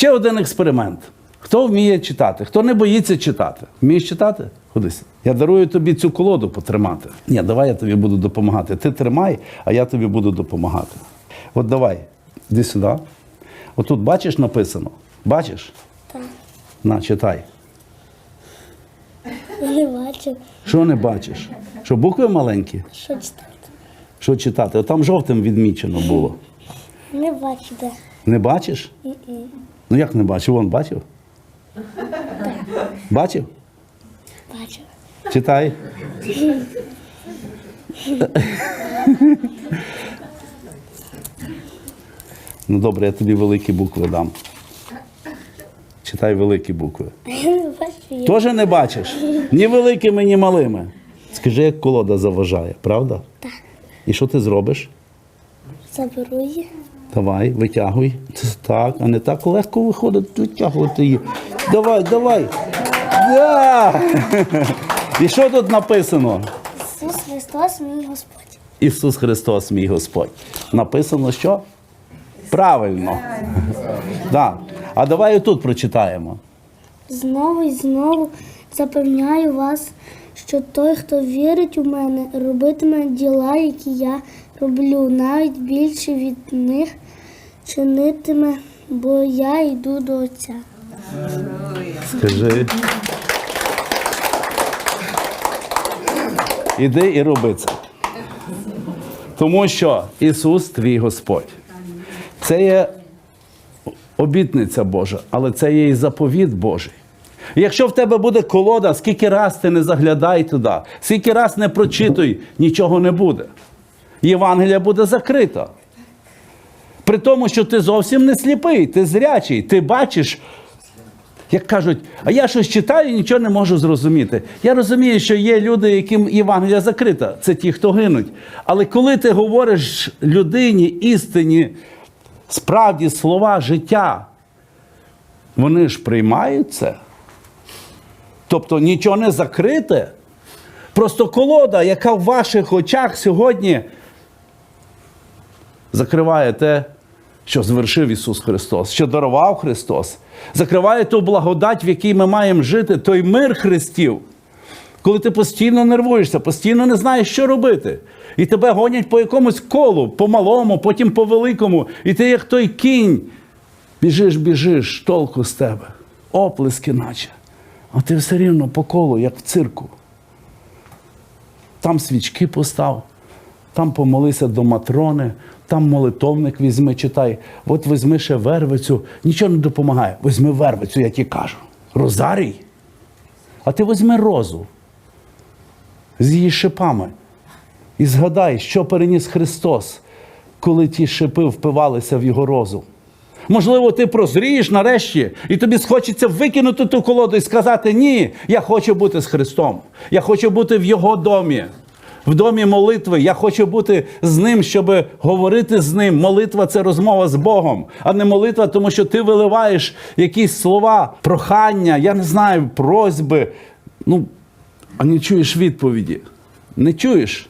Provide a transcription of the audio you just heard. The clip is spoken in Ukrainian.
Ще один експеримент. Хто вміє читати? Хто не боїться читати? Вмієш читати? Ходись. Я дарую тобі цю колоду потримати. Ні, давай я тобі буду допомагати. Ти тримай, а я тобі буду допомагати. От давай, іди сюди. Отут бачиш написано? Бачиш? Так. На, читай. Не бачу, Що не бачиш? Що букви маленькі? що читати. Що читати? От Там жовтим відмічено було. Не бачу де. Не бачиш? М-м. Ну як не бачив? Вон бачив? Бачив? Бачу. Читай. Ну добре, я тобі великі букви дам. Читай великі букви. Теж не бачиш? Ні великими, ні малими. Скажи, як колода заважає, правда? Так. І що ти зробиш? Заберу її. Давай, витягуй. Так, а не так легко виходить витягувати її. Давай, давай. Да! І що тут написано? Ісус Христос, мій Господь. Ісус Христос, мій Господь. Написано що? Правильно. Да. А давай тут прочитаємо. Знову і знову запевняю вас, що той, хто вірить у мене, робитиме діла, які я роблю, навіть більше від них чинитиме, бо я йду до Отця. Скажи. Іди і роби це. Тому що Ісус твій Господь. Це є обітниця Божа, але це є і заповіт Божий. Якщо в тебе буде колода, скільки раз ти не заглядай туди, скільки раз не прочитуй, нічого не буде. Євангелія буде закрита. При тому, що ти зовсім не сліпий, ти зрячий, ти бачиш як кажуть, а я щось читаю і нічого не можу зрозуміти. Я розумію, що є люди, яким Євангелія закрита, це ті, хто гинуть. Але коли ти говориш людині істині, справді слова життя, вони ж приймають це. Тобто нічого не закрите. Просто колода, яка в ваших очах сьогодні закриває те, що звершив Ісус Христос, що дарував Христос, закриває ту благодать, в якій ми маємо жити, той мир Христів. Коли ти постійно нервуєшся, постійно не знаєш, що робити. І тебе гонять по якомусь колу, по малому, потім по великому. І ти, як той кінь, біжиш, біжиш, толку з тебе. Оплески, наче. А ти все рівно по колу, як в цирку. Там свічки постав, там помолися до матрони, там молитовник візьми, читай. От візьми ще вервицю, нічого не допомагає. Візьми вервицю, я ті кажу. Розарій. А ти візьми розу з її шипами. І згадай, що переніс Христос, коли ті шипи впивалися в його розум. Можливо, ти прозрієш нарешті, і тобі схочеться викинути ту колоду і сказати: Ні, я хочу бути з Христом. Я хочу бути в Його домі, в домі молитви. Я хочу бути з ним, щоб говорити з ним. Молитва це розмова з Богом, а не молитва, тому що ти виливаєш якісь слова, прохання, я не знаю, просьби. Ну, а не чуєш відповіді. Не чуєш.